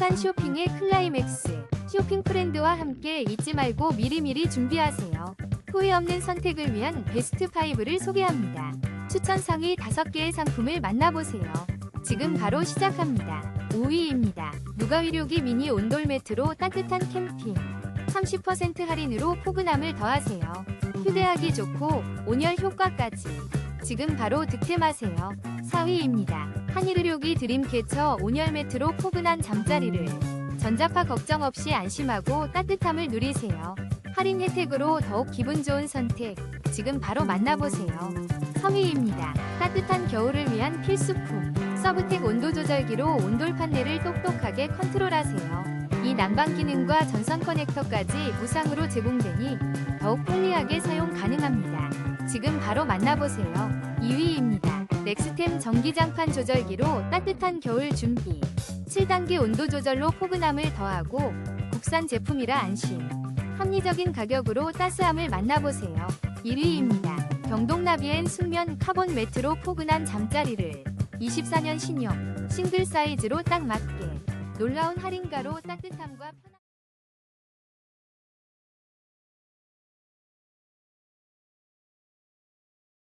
행복한 쇼핑의 클라이맥스. 쇼핑 프렌드와 함께 잊지 말고 미리미리 준비하세요. 후회 없는 선택을 위한 베스트 5를 소개합니다. 추천 상위 5개의 상품을 만나보세요. 지금 바로 시작합니다. 5위입니다. 누가위료기 미니 온돌 매트로 따뜻한 캠핑. 30% 할인으로 포근함을 더하세요. 휴대하기 좋고 온열 효과까지. 지금 바로 득템하세요. 4위입니다. 한일의료기 드림캐쳐 온열 매트로 포근한 잠자리를. 전자파 걱정 없이 안심하고 따뜻함을 누리세요. 할인 혜택으로 더욱 기분 좋은 선택. 지금 바로 만나보세요. 3위입니다. 따뜻한 겨울을 위한 필수품. 서브텍 온도 조절기로 온돌 판넬을 똑똑하게 컨트롤하세요. 이 난방 기능과 전선 커넥터까지 무상으로 제공되니 더욱 편리하게 사용 가능합니다. 지금 바로 만나보세요. 2위입니다. 넥스템 전기장판 조절기로 따뜻한 겨울 준비. 7단계 온도 조절로 포근함을 더하고 국산 제품이라 안심. 합리적인 가격으로 따스함을 만나보세요. 1위입니다. 경동나비엔 숙면 카본 매트로 포근한 잠자리를 24년 신형 싱글 사이즈로 딱 맞게 놀라운 할인가로 따뜻함과 편함